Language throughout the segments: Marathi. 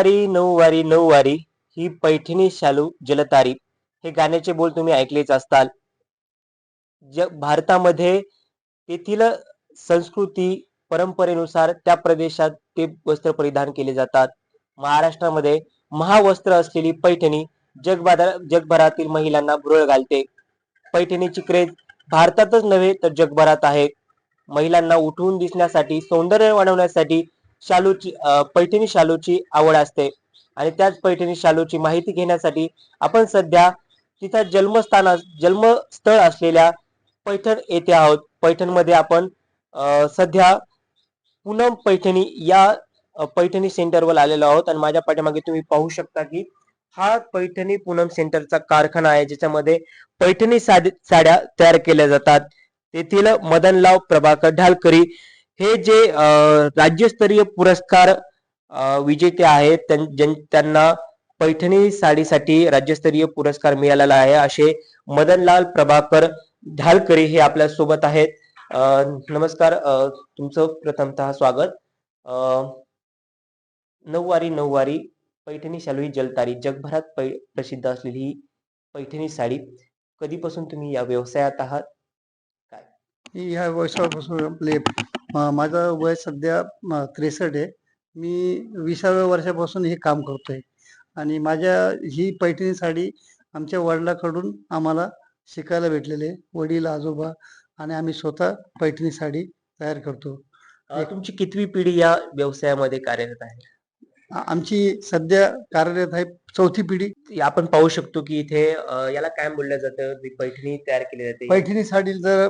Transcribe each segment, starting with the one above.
वारी नऊवारी नऊवारी ही पैठणी शालू जलतारी. हे गाण्याचे बोल तुम्ही ऐकलेच असताल. जग भारतामध्ये तेथील संस्कृती परंपरेनुसार त्या प्रदेशात ते वस्त्र परिधान केले जातात. महाराष्ट्रामध्ये महावस्त्र असलेली पैठणी जगभरा जगभरातील महिलांना भुरळ घालते. पैठणीची क्रेज भारतातच नव्हे तर जगभरात आहे. महिलांना उठवून दिसण्यासाठी सौंदर्य वाढवण्यासाठी शालूची पैठणी शालूची आवड असते. आणि त्याच पैठणी शालूची माहिती घेण्यासाठी आपण सध्या तिथं जन्मस्थान जन्मस्थळ असलेल्या पैठण येथे आहोत. पैठणमध्ये आपण सध्या पूनम पैठणी या पैठणी सेंटरवर आलेलो आहोत. आणि माझ्या पाठीमागे तुम्ही पाहू शकता की हा पैठणी पूनम सेंटरचा कारखाना आहे ज्याच्यामध्ये पैठणी साडी साड्या तयार केल्या जातात. तेथील मदनलाव प्रभाकर ढालकरी हे जे अं, राज्यस्तरीय पुरस्कार विजेते आहेत त्यां- ज्यां- त्यांना पैठणी साडीसाठी राज्यस्तरीय पुरस्कार मिळालेला आहे. असे मदनलाल प्रभाकर ढालकरी हे आपल्यासोबत आहेत. अं, नमस्कार अं, तुमचं प्रथमतः स्वागत. अं, नऊवारी नऊवारी पैठणी शालू ही जलतारी जगभरात पै प्रसिद्ध असलेली ही पैठणी साडी. कधीपासून तुम्ही या व्यवसायात आहात? काय? या वर्षापासून आपले माझं वय सध्या त्रेसष्ट आहे. मी विसाव्या वर्षापासून हे काम करतोय. आणि माझ्या ही पैठणी साडी आमच्या वडिलाकडून आम्हाला शिकायला भेटलेले वडील आजोबा आणि आम्ही स्वतः पैठणी साडी तयार करतो. तुमची कितवी पिढी या व्यवसायामध्ये कार्यरत आहे? आमची सध्या कार्यरत आहे चौथी पिढी. आपण पाहू शकतो की इथे याला काय बोललं जातं? जी पैठणी तयार केली जाते. पैठणी साडी जर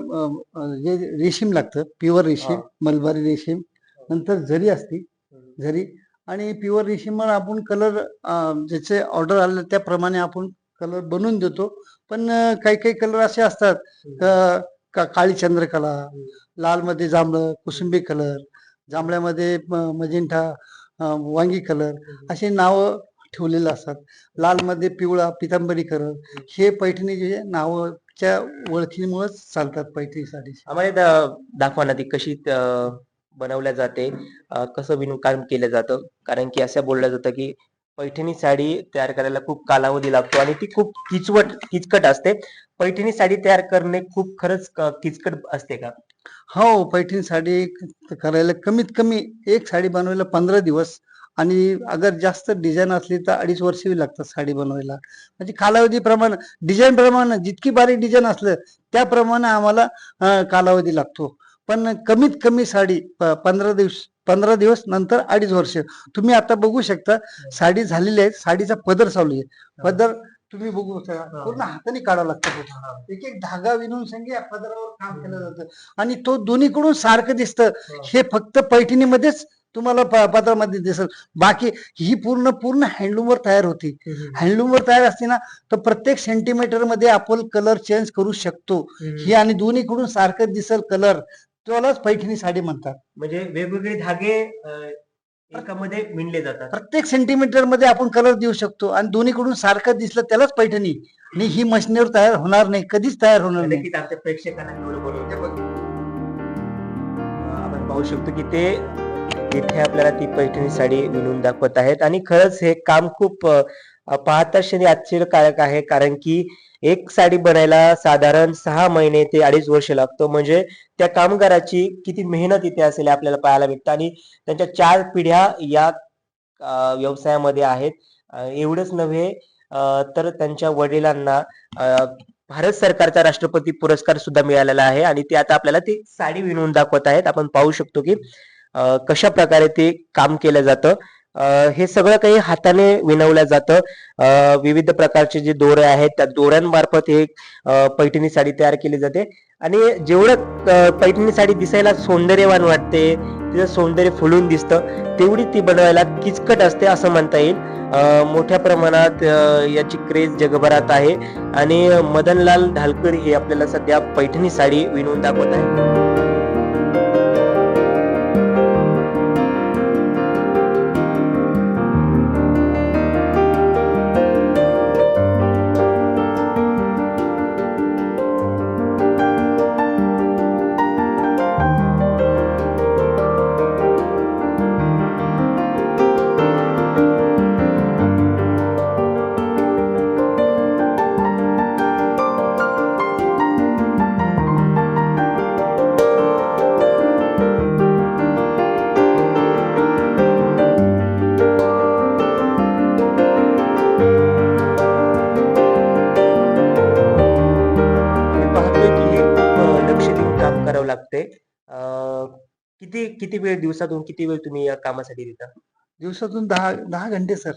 जे रेशीम लागतं प्युअर रेशीम. मलबारी रेशीम नंतर जरी असती. जरी आणि प्युअर रेशीमवर आपण कलर ज्याचे ऑर्डर आले त्याप्रमाणे आपण कलर बनवून देतो. पण काही काही कलर असे असतात. काळी चंद्रकला लाल मध्ये जांभळं कुसुंबी कलर जांभळ्यामध्ये मजिंठा वांगी कलर असे नावं ठेवलेले असतात. लाल मध्ये पिवळा पितांबरी कलर हे पैठणी जे नावाच्या ओळखीमुळेच चालतात पैठणी साडी आम्हाला दा- दाखवा ना ती कशी बनवल्या जाते कसं विणकाम केलं जातं. कारण की असं बोललं जातं की पैठणी साडी तयार करायला खूप कालावधी लागतो आणि ती खूप किचवट किचकट असते. पैठणी साडी तयार करणे खूप खरंच किचकट असते का? हो पैठणी साडी करायला कमीत कमी एक साडी बनवायला पंधरा दिवस. आणि अगर जास्त डिझाईन असली तर अडीच वर्ष बी लागतात साडी बनवायला. म्हणजे कालावधी प्रमाणे डिझाईन प्रमाणे जितकी बारीक डिझाईन असलं त्याप्रमाणे आम्हाला कालावधी लागतो. पण कमीत कमी साडी पंधरा दिवस पंधरा दिवस नंतर अडीच वर्ष. तुम्ही आता बघू शकता साडी झालेली आहे साडीचा पदर चालू आहे. पदर तुम्ही बघू शकता पूर्ण हाताने काढावं लागतं तो. एक एक धागा विणून संगे या पदरावर काम केलं जातं. आणि तो दोन्हीकडून सारखं दिसतं. हे. फक्त पैठणीमध्येच तुम्हाला पदरामध्ये दिसेल. बाकी ही पूर्ण पूर्ण हँडलूमवर तयार होती. हँडलूमवर तयार असते ना तर प्रत्येक सेंटीमीटरमध्ये आपण कलर चेंज करू शकतो. ही आणि दोन्हीकडून सारखं दिसेल कलर. त्यालाच पैठणी साडी म्हणतात. म्हणजे वेगवेगळे धागे एकामध्ये विणले जातात. प्रत्येक सेंटीमीटरमध्ये आपण कलर देऊ शकतो आणि दोन्हीकडून सारखं दिसलं त्यालाच पैठणी. आणि ही मशिनीवर तयार होणार नाही कधीच तयार होणार नाही. नक्कीच आमच्या प्रेक्षकांना एवढं आपण पाहू शकतो की ते इथे आपल्याला ती पैठणी साडी विणून दाखवत आहेत. आणि खरंच हे काम खूप पाहता क्षणी आश्चर्यकारक आहे कारण की एक साडी बनायला साधारण सहा महिने ते अडीच वर्ष लागतो. म्हणजे त्या कामगाराची किती मेहनत इथे असेल आपल्याला पाहायला भेटतं. आणि त्यांच्या चार पिढ्या या व्यवसायामध्ये आहेत. एवढंच नव्हे तर त्यांच्या वडिलांना भारत सरकारचा राष्ट्रपती पुरस्कार सुद्धा मिळालेला आहे. आणि ते आता आपल्याला ती साडी विणून दाखवत आहेत. आपण पाहू शकतो की कशा प्रकारे ते काम केलं जातं. हे सगळं काही हाताने विणवलं जातं. विविध प्रकारचे जे दोरे आहेत त्या दोऱ्यांमार्फत हे पैठणी साडी तयार केली जाते. आणि जेवढं पैठणी साडी दिसायला सौंदर्यवान वाटते तिचं सौंदर्य फुलून दिसतं तेवढी ती बनवायला किचकट असते असं म्हणता येईल. मोठ्या प्रमाणात याची क्रेज जगभरात आहे. आणि मदनलाल ढालकर हे आपल्याला सध्या पैठणी साडी विणून दाखवत आहे किती वेळ दिवसातून किती वेळ तुम्ही या कामासाठी देता? दिवसातून दहा दहा घंटे सर.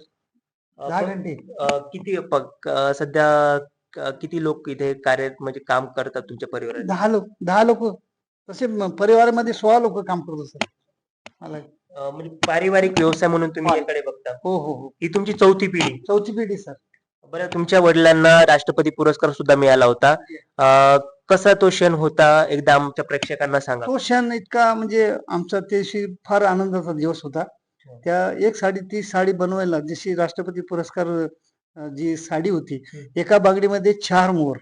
अं, दहा पण, घंटे. अं, किती प- अं, सध्या क- किती लोक इथे कार्य म्हणजे काम करतात तुमच्या परिवारात? दहा लोक दहा लोक. तसे म- परिवारामध्ये सोळा लोक काम करतो सर. मला अं, म्हणजे पारिवारिक व्यवसाय म्हणून तुम्ही. याकडे बघता? हो हो हो. ही तुमची चौथी पिढी. चौथी पिढी सर. बरं तुमच्या वडिलांना राष्ट्रपती पुरस्कार सुद्धा मिळाला होता. अं, कसा तो क्षण होता एकदा आमच्या प्रेक्षकांना सांगा तो क्षण इतका म्हणजे आमचा त्या दिवशी फार आनंदाचा दिवस होता. त्या एक साडी ती साडी बनवायला जशी राष्ट्रपती पुरस्कार जी साडी होती. एका बागडीमध्ये चार मोर.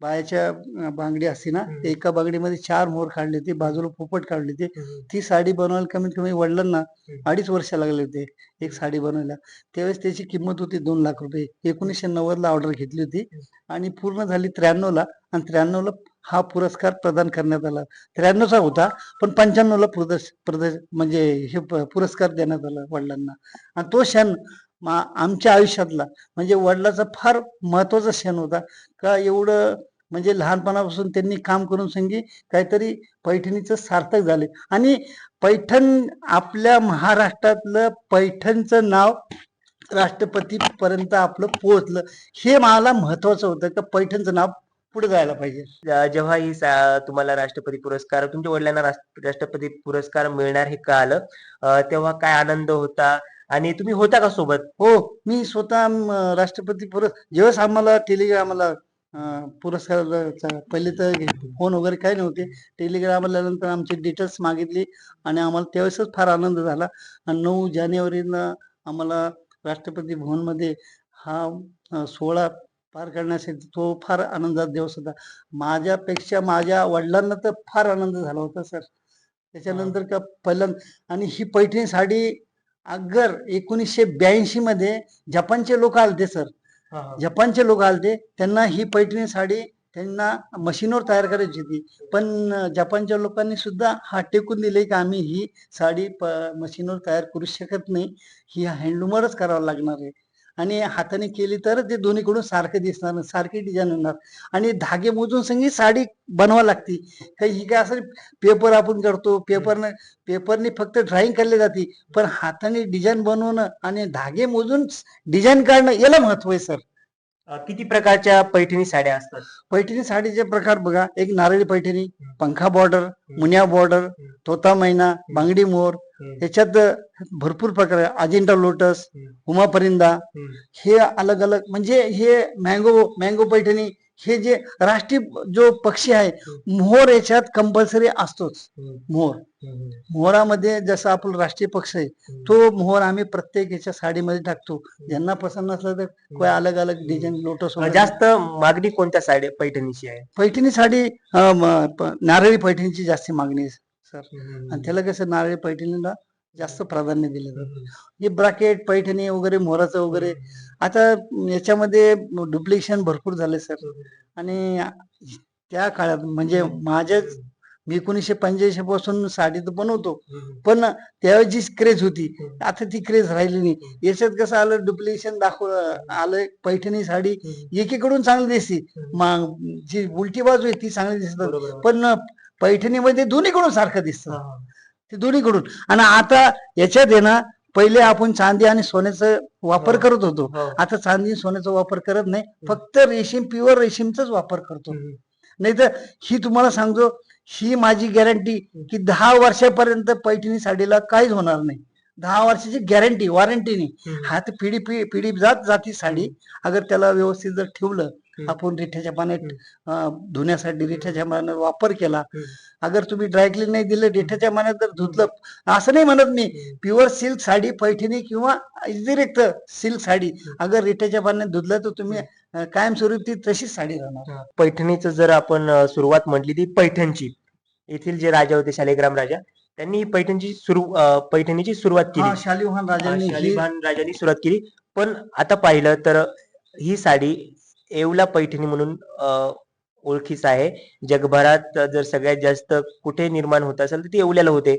बायाच्या बांगडी असते ना. ते एका बागडीमध्ये चार मोर काढले होते बाजूला पोपट काढले होते. ती साडी बनवायला कमीत कमी वडिलांना. अडीच वर्ष लागले होते एक साडी बनवायला त्यावेळेस त्याची किंमत होती दोन लाख रुपये एकोणीसशे नव्वद ला ऑर्डर घेतली होती आणि पूर्ण झाली त्र्याण्णव ला आणि त्र्याण्णव ला हा पुरस्कार प्रदान करण्यात आला त्र्याण्णवचा होता पण पंच्याण्णव ला प्रदर्श प्रदर्श म्हणजे हे पुरस्कार देण्यात आला वडिलांना आणि तो क्षण आमच्या आयुष्यातला म्हणजे वडिलाचा फार महत्त्वाचा क्षण होता. का एवढं म्हणजे लहानपणापासून त्यांनी काम करून संगी काहीतरी पैठणीचं सार्थक झाले. आणि पैठण आपल्या महाराष्ट्रातलं पैठणचं नाव राष्ट्रपतीपर्यंत आपलं पोहोचलं हे मला महत्वाचं होतं का पैठणचं नाव पुढे जायला पाहिजे. जेव्हा ही तुम्हाला राष्ट्रपती पुरस्कार तुमच्या वडिलांना राष्ट्र- राष्ट्रपती पुरस्कार मिळणार हे कळालं तेव्हा काय आनंद होता? आणि तुम्ही होता का सोबत? हो मी स्वतः म, राष्ट्रपती पुरस् ज्यावेळेस आम्हाला टेलिग्राम आला अं, पुरस्काराचा पहिले तर फोन वगैरे काही नव्हते. टेलिग्राम आल्यानंतर आमची डिटेल्स मागितली आणि आम्हाला त्यावेळेसच फार आनंद झाला. आणि नऊ जानेवारीला आम्हाला राष्ट्रपती भवनमध्ये हा अं, सोहळा पार करण्यासाठी तो फार आनंदाचा दिवस होता. माझ्यापेक्षा माझ्या वडिलांना तर फार आनंद झाला होता सर. त्याच्यानंतर का पहिल्यांदा आणि ही पैठणी साडी अगर एकोणीसशे ब्याऐंशी मध्ये जपानचे लोक आलते सर. जपानचे लोक आलते त्यांना ही पैठणी साडी त्यांना मशीनवर तयार करायची होती. पण जपानच्या लोकांनी सुद्धा हा टेकून दिले की आम्ही ही साडी प मशीनवर तयार करू शकत नाही. ही हँडलूमवरच करावं लागणार आहे. आणि हाताने केली तर ते दोन्हीकडून सारखं दिसणार सारखी डिझाईन होणार. आणि धागे मोजून संगी साडी बनवा लागती. काही ही काय असं पेपर आपण करतो? पेपरनं पेपरने फक्त ड्रॉइंग केली जाते. पण हाताने डिझाईन बनवणं आणि धागे मोजून डिझाईन काढणं याला महत्त्व आहे सर. किती प्रकारच्या पैठणी साड्या असतात? पैठणी साडीचे प्रकार बघा. एक नारळी पैठणी पंखा बॉर्डर मुनिया बॉर्डर तोता मैना बांगडी मोर याच्यात भरपूर प्रकार आहे अजिंठा लोटस उमा परिंदा हे अलग अलग म्हणजे हे मँगो मँगो पैठणी हे जे राष्ट्रीय जो पक्षी आहे मोर याच्यात कंपल्सरी असतोच. मोर मोहरामध्ये जसं आपलं राष्ट्रीय पक्ष आहे तो मोहर आम्ही प्रत्येक याच्या साडीमध्ये टाकतो. ज्यांना पसंत नसलं तर कोण अलग अलग डिझाईन लोटस जास्त मागणी कोणत्या साड्या पैठणीची आहे? पैठणी साडी नारळी पैठणीची जास्त मागणी आहे. सर. आणि त्याला कसं नारळी पैठणीला जास्त प्राधान्य दिलं जातं. हे ब्राकेट पैठणी वगैरे मोराचं वगैरे आता याच्यामध्ये डुप्लिकेशन भरपूर झाले सर. आणि त्या काळात म्हणजे माझ्या मी एकोणीसशे पंच्याऐंशी पासून साडी तर बनवतो. पण त्यावेळेस जी क्रेज होती आता ती क्रेज राहिली नाही. याच्यात कसं आलं डुप्लिकेशन दाखवलं आलं पैठणी साडी. एकीकडून चांगली दिसते. मग जी उलटी बाजू आहे ती चांगली दिसतात. पण पैठणीमध्ये दोन्हीकडून सारखं दिसतं. ते दोन्हीकडून. आणि आता याच्यात आहे ना पहिले आपण चांदी आणि सोन्याचा वापर हो. करत होतो. हो. आता चांदी सोन्याचा वापर करत नाही. फक्त रेशीम प्युअर रेशीमचाच वापर करतो. नाही तर ही तुम्हाला सांगतो ही माझी गॅरंटी की दहा वर्षापर्यंत पैठणी साडीला काहीच होणार नाही. दहा वर्षाची गॅरंटी वॉरंटी नाही. हात पिढी पि- पिढी जात जाती साडी. अगर त्याला व्यवस्थित जर ठेवलं. आपण रिठ्याच्या पाण्यात धुण्यासाठी रिठ्याच्या पाण्यात वापर केला. अगर तुम्ही ड्रायक्लीन नाही दिलं रिठ्याच्या पाण्यात जर धुतलं असं नाही म्हणत मी. प्युअर सिल्क साडी पैठणी किंवा व्यतिरिक्त सिल्क साडी. अगर रिठ्याच्या पाण्यात धुतलं तर तुम्ही कायमस्वरूपी तशीच साडी राहणार. पैठणीचं जर आपण सुरुवात म्हटली ती पैठणची. येथील जे राजा होते शालिग्राम राजा त्यांनी पैठणची सुरू पैठणीची सुरुवात केली. शालिवाहन राजांनी शालिभान राजांनी सुरुवात केली. पण आता पाहिलं तर ही साडी येवला पैठणी म्हणून ओळखीच आहे. जगभरात जर सगळ्यात जास्त कुठे निर्माण होत असेल तर ती येवल्याला होते.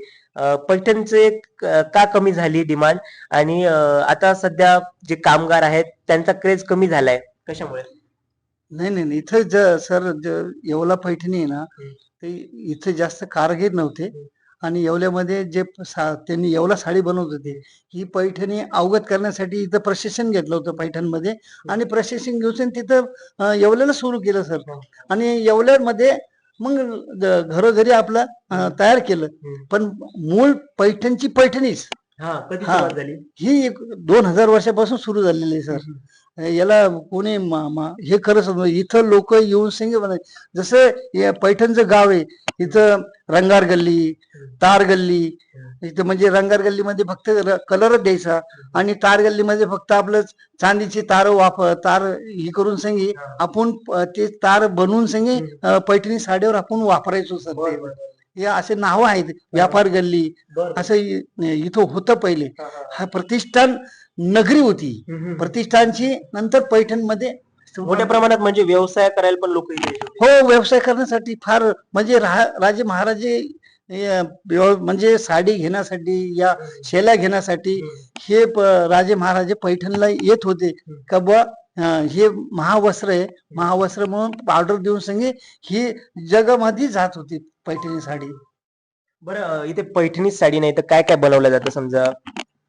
पैठणचे क- कमी झाली डिमांड? आणि आता सध्या जे कामगार आहेत त्यांचा क्रेज कमी झालाय. कशामुळे? नाही नाही नाही. इथं सर ज- येवला पैठणी आहे ना. ते इथे जास्त कारगीर नव्हते. आणि येवल्यामध्ये जे सा- त्यांनी येवला साडी बनवत होती ही पैठणी अवगत करण्यासाठी इथं प्रशिक्षण घेतलं होतं पैठणमध्ये. आणि प्रशिक्षण घेऊन तिथं येवल्याला सुरू केलं सर. आणि येवल्यामध्ये मग घरोघरी आपलं तयार केलं. पण मूळ पैठणची पैठणीच हा कधी हा. सुरुवात झाली? ही एक दोन हजार वर्षापासून सुरू झालेली आहे सर. याला कोणी मा- मा- हे खरंच समजलं. इथं लोक येऊन संगे बनाय जसं हे पैठणचं गाव आहे इथं रंगार गल्ली तार गल्ली इथं म्हणजे रंगार गल्लीमध्ये फक्त कलरच द्यायचा आणि तार गल्लीमध्ये फक्त आपलं चांदीची तार वापर तार हे करून संगी आपण प- ते तार बनवून संगे पैठणी साडीवर आपण वापरायचो सर ते. हे असे नाव आहेत व्यापार गल्ली असं इथं होतं पहिले. हा प्रतिष्ठान नगरी होती. प्रतिष्ठानची नंतर पैठणमध्ये मोठ्या प्रमाणात म्हणजे व्यवसाय करायला पण लोक. हो व्यवसाय करण्यासाठी फार म्हणजे राजे महाराजे म्हणजे साडी घेण्यासाठी या शेल्या घेण्यासाठी हे राजे महाराजे पैठणला येत होते. का बुवा हे महावस्त्र आहे महावस्त्र म्हणून ऑर्डर देऊन संगे ही जगामध्ये जात होती पैठणी साडी बरं इथे पैठणी साडी नाही तर काय काय बनवलं जातं समजा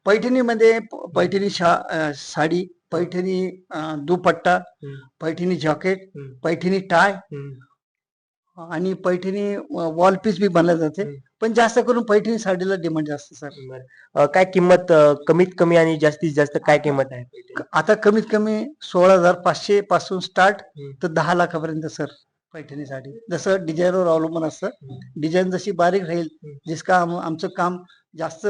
पैठणीमध्ये पैठणी साडी पैठणी दुपट्टा. पैठणी जॅकेट. पैठणी टाय. आणि पैठणी वॉल पीस बी बनला जाते. पण जास्त करून पैठणी साडीला डिमांड जास्त सर बरं. अं, काय किंमत अं, कमीत कमी आणि जास्तीत जास्त काय किंमत आहे पैठणी? आता कमीत कमी सोळा हजार पाचशे पासून स्टार्ट हम्म. तर दहा लाखापर्यंत सर पैठणी साडी जसं डिझाईनवर अवलंबून असतं. डिझाईन जशी बारीक राहील हम्म. जिसका आम- आमचं काम जास्त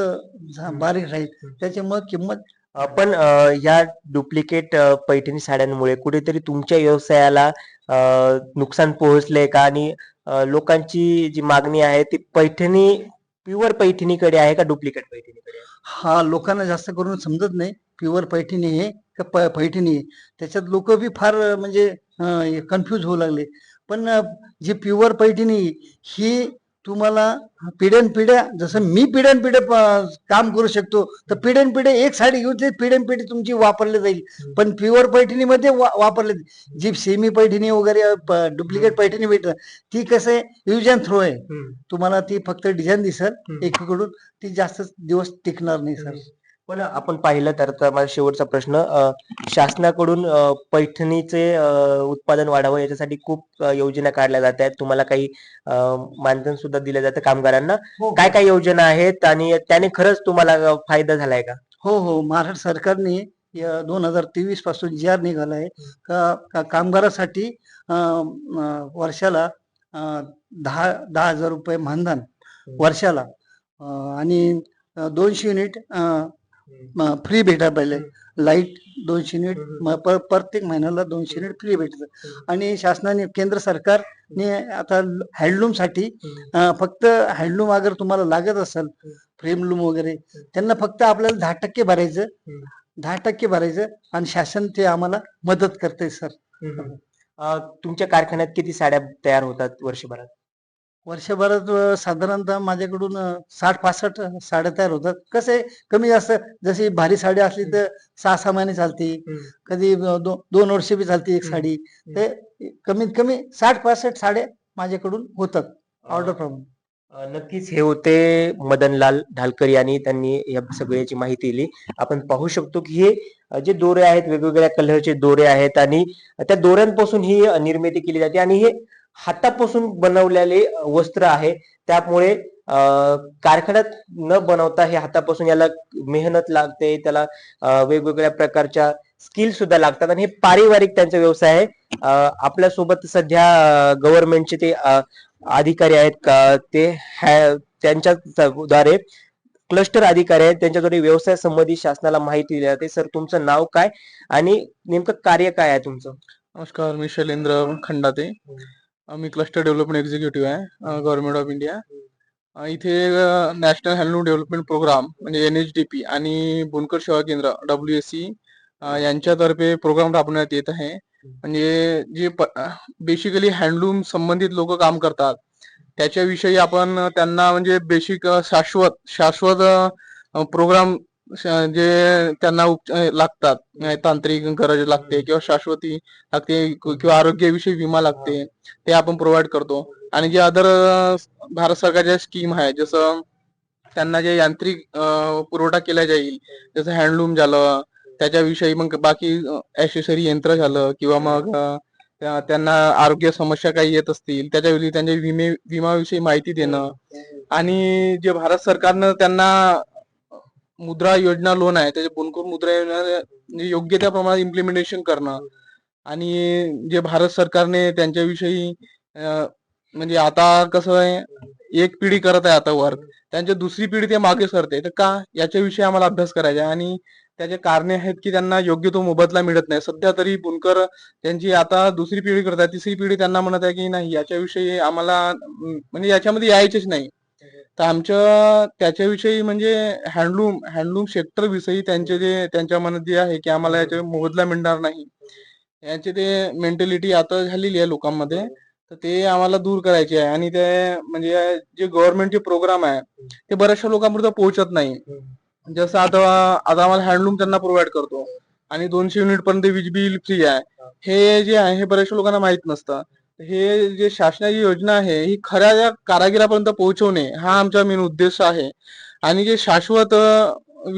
झा- बारीक राहील. त्याच्यामुळे किंमत आपण अं, या डुप्लिकेट पैठणी साड्यांमुळे कुठेतरी तुमच्या व्यवसायाला अं, नुकसान पोहोचलंय का आणि लोकांची जी मागणी आहे ती पैठणी प्युअर पैठणीकडे आहे का डुप्लिकेट पैठणीकडे हा लोकांना जास्त करून समजत नाही. प्युअर पैठणी हे का प- पैठणी आहे? त्याच्यात लोक बी फार म्हणजे कन्फ्युज होऊ लागले. पण जी प्युअर पैठणी ही तुम्हाला पिढ्यान पिढ्या जसं मी पिढ्यान पिढ्या काम करू शकतो तर पिढ्यान पिढ्या एक साडी घेऊन ते पिढ्यान पिढी तुमची वापरली जाईल. पण प्युअर पैठणीमध्ये वा- वापरले जी सेमी पैठणी वगैरे डुप्लिकेट पैठणी भेटत ती कसं आहे? यूज अँड थ्रो आहे. तुम्हाला ती फक्त डिझाईन दिसल हम्म. एकीकडून ती जास्त दिवस टिकणार नाही सर पण आपण पाहिलं तर माझा शेवटचा प्रश्न अं, शासनाकडून अं, पैठणीचे अं, उत्पादन वाढावं याच्यासाठी खूप अं, योजना काढल्या जात आहेत. तुम्हाला काही अं, मानधन सुद्धा दिलं जातं कामगारांना. काय काय योजना आहेत आणि त्याने खरंच तुम्हाला अं, फायदा झालाय का? हो हो. महाराष्ट्र सरकारने दोन हजार तेवीसपासून जी आर निघाला आहे का का- कामगारासाठी अं, अं, वर्षाला अं, दहा दहा हजार रुपये मानधन वर्षाला अं, आणि अं, दोनशे युनिट फ्री भेटा पाहिजे लाइट दोनशे युनिट प्रत्येक महिन्याला दोनशे युनिट फ्री भेटतं. आणि शासनाने केंद्र सरकारने आता हँडलूमसाठी अं, फक्त हँडलूम अगर तुम्हाला लागत असेल फ्रेमलूम वगैरे त्यांना फक्त आपल्याला दहा टक्के भरायचं. दहा टक्के भरायचं आणि शासन ते आम्हाला मदत करते सर तुमच्या कारखान्यात किती साड्या तयार होतात वर्षभरात? वर्षभरात साधारणतः माझ्याकडून साठ पासष्ट साड्या तयार होतात. कसं? कमी जास्त. जशी भारी साडी असली तर सहा सहा महिने चालते. कधी दो- दोन वर्ष बी चालते एक. साडी. ते कमीत कमी साठ पासष्ट साड्या माझ्याकडून होतात. ऑर्डर प्रमाणे. नक्कीच हे होते मदनलाल ढालकर यांनी त्यांनी या सगळ्याची माहिती दिली. आपण पाहू शकतो की हे जे दोरे आहेत वेगवेगळ्या कलरचे दोरे आहेत आणि त्या दोऱ्यांपासून ही निर्मिती केली जाते आणि हे हातापासून बनवलेले वस्त्र आहे. त्यामुळे कारखान्यात न बनवता हे हातापासून याला मेहनत लागते. त्याला वेगवेगळ्या प्रकारच्या स्किल सुद्धा लागतात. आणि हे पारिवारिक त्यांचा व्यवसाय आहे. अं, आपल्यासोबत सध्या गव्हर्नमेंटचे ते अधिकारी आहेत का ते हॅ- त्यांच्या द्वारे क्लस्टर अधिकारी आहेत. त्यांच्याद्वारे व्यवसाय संबंधी शासनाला माहिती दिली जाते. सर तुमचं नाव काय? आणि नेमकं कार्य काय आहे तुमचं? नमस्कार मी शैलेंद्र खंडाते. अ, मी क्लस्टर डेव्हलपमेंट एक्झिक्युटिव्ह आहे गव्हर्नमेंट ऑफ इंडिया इथे नॅशनल हँडलूम डेव्हलपमेंट प्रोग्राम म्हणजे एन एच डी पी आणि Bunkar Seva Kendra W S C यांच्यातर्फे प्रोग्राम राबवण्यात येत आहे. म्हणजे जे बेसिकली हँडलूम संबंधित लोक काम करतात त्याच्याविषयी आपण त्यांना म्हणजे बेसिक शाश्वत शाश्वत प्रोग्राम जे त्यांना लागतात तांत्रिक गरज लागते किंवा शाश्वती लागते किंवा आरोग्याविषयी विमा लागते ते आपण प्रोव्हाइड करतो. आणि जे अदर भारत सरकारच्या स्कीम आहे जसं त्यांना जे यांत्रिक पुरवठा केला जाईल जसं हँडलूम झालं त्याच्याविषयी मग बाकी ऍसेसरी यंत्र झालं किंवा मग त्यांना आरोग्य समस्या काही येत असतील त्याच्याविषयी त्यांच्या विमे विमाविषयी माहिती देणं. आणि जे भारत सरकारनं त्यांना मुद्रा योजना लोन आहे त्याचे बोनकोर मुद्रा योजना म्हणजे योग्य त्या प्रमाणात इम्प्लिमेंटेशन करणं. आणि जे भारत सरकारने त्यांच्याविषयी म्हणजे आता कसं आहे एक पिढी करत आहे आता वर्क त्यांच्या दुसरी पिढी ते मागे सरते. तर का? याच्याविषयी आम्हाला अभ्यास करायचा आहे. आणि त्याचे कारणे आहेत की त्यांना योग्य तो मोबदला मिळत नाही. सध्या तरी बुनकर त्यांची आता दुसरी पिढी करत आहे. तिसरी पिढी त्यांना म्हणत आहे की नाही याच्याविषयी आम्हाला म्हणजे याच्यामध्ये यायचेच नाही. तर आमच्या त्याच्याविषयी म्हणजे हँडलूम हँडलूम सेक्टर विषयी त्यांचे जे त्यांच्या मनात जे आहे की आम्हाला याच्या मोबदला मिळणार नाही. यांची ते मेंटॅलिटी आता झालेली आहे लोकांमध्ये. तर ते आम्हाला दूर करायचे आहे. आणि ते म्हणजे जे गव्हर्नमेंटचे प्रोग्राम आहे ते बऱ्याचशा लोकांपर्यंत पोहोचत नाही. जसं आता आता आम्हाला हँडलूम त्यांना प्रोव्हाइड करतो. आणि दोनशे युनिट पर्यंत वीज बिल फ्री आहे. हे जे आहे हे बऱ्याचशा लोकांना माहीत नसतं. हे जे शासनाची योजना आहे ही खऱ्या कारागिरापर्यंत पोहोचवणे हा आमचा मेन उद्देश आहे. आणि जे शाश्वत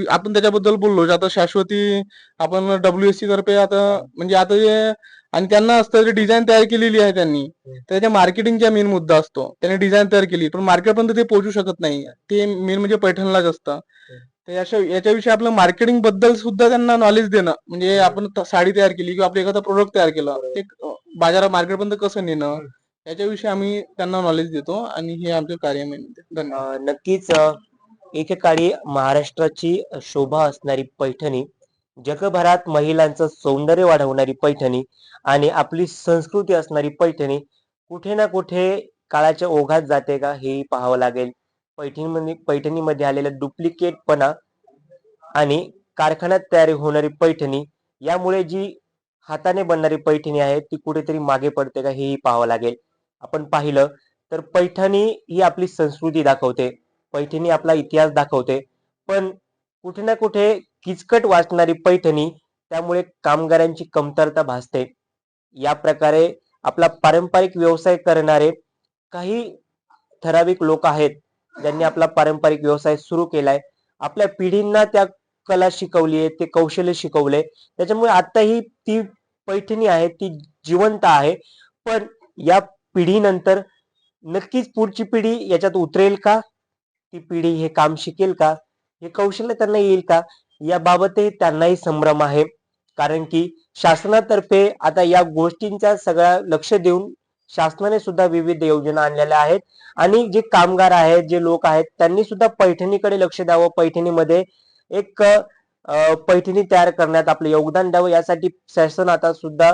आपण त्याच्याबद्दल बोललो आता शाश्वती आपण डब्ल्यूएससी तर्फे आता म्हणजे आता जे आणि त्यांना असतं जे डिझाईन तयार केलेली आहे त्यांनी त्याच्या मार्केटिंगचा मेन मुद्दा असतो. त्यांनी डिझाईन तयार केली पण मार्केटपर्यंत ते पोहोचू शकत नाही. ते मेन म्हणजे पैठणलाच असतं. तर याच्याविषयी आपलं मार्केटिंगबद्दल सुद्धा त्यांना नॉलेज देणं म्हणजे आपण साडी तयार केली किंवा आपलं एखादा प्रोडक्ट तयार केलं ते बाजारात मार्केटपर्यंत कसं नेणं याच्याविषयी आम्ही त्यांना नॉलेज देतो आणि हे आमचं कार्य. धन्यवाद. नक्कीच एकेकाळी महाराष्ट्राची शोभा असणारी पैठणी जगभरात महिलांचं सौंदर्य वाढवणारी पैठणी आणि आपली संस्कृती असणारी पैठणी कुठे ना कुठे काळाच्या ओघात जाते का हेही पाहावं लागेल. पैठणीमध्ये पैठणीमध्ये आलेलं डुप्लिकेटपणा आणि कारखान्यात तयार होणारी पैठणी यामुळे जी हाताने बनणारी पैठणी आहे ती कुठेतरी मागे पडते का हेही पाहावं लागेल. आपण पाहिलं तर पैठणी ही आपली संस्कृती दाखवते पैठणी आपला इतिहास दाखवते पण कुठे ना कुठे किचकट वाचणारी पैठणी त्यामुळे कामगारांची कमतरता भासते. या प्रकारे आपला पारंपरिक व्यवसाय करणारे काही ठराविक लोक आहेत ज्यांनी आपला पारंपरिक व्यवसाय सुरू केलाय. आपल्या पिढींना त्या कला शिकवली आहे ते कौशल्य शिकवले त्याच्यामुळे आताही ती पैठणी आहे ती जिवंत आहे. पण या पिढीनंतर नक्कीच पुढची पिढी याच्यात उतरेल का? ती पिढी हे काम शिकेल का? हे कौशल्य त्यांना येईल का? याबाबतही त्यांनाही संभ्रम आहे. कारण की शासनातर्फे आता या गोष्टींचा सगळा लक्ष देऊन शासनाने सुद्धा विविध योजना आणलेल्या आहेत. आणि जे कामगार आहेत जे लोक आहेत त्यांनी सुद्धा पैठणीकडे लक्ष द्यावं. पैठणीमध्ये एक पैठणी तयार करण्यात आपलं योगदान द्यावं. यासाठी शासन आता सुद्धा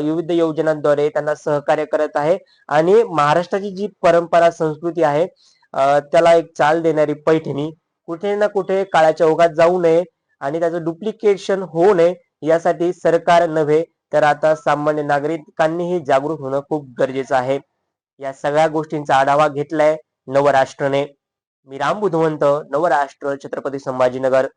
विविध योजनांद्वारे त्यांना सहकार्य करत आहे. आणि महाराष्ट्राची जी परंपरा संस्कृती आहे त्याला एक चाल देणारी पैठणी कुठे ना कुठे काळाच्या ओघात जाऊ नये आणि त्याचं डुप्लिकेशन होऊ नये यासाठी सरकार नव्हे तर आता सामान्य नागरिकांनीही जागरूक होणं खूप गरजेचं आहे. या सगळ्या गोष्टींचा आढावा घेतलाय नवराष्ट्रने. मी राम बुधवंत नवराष्ट्र छत्रपती संभाजीनगर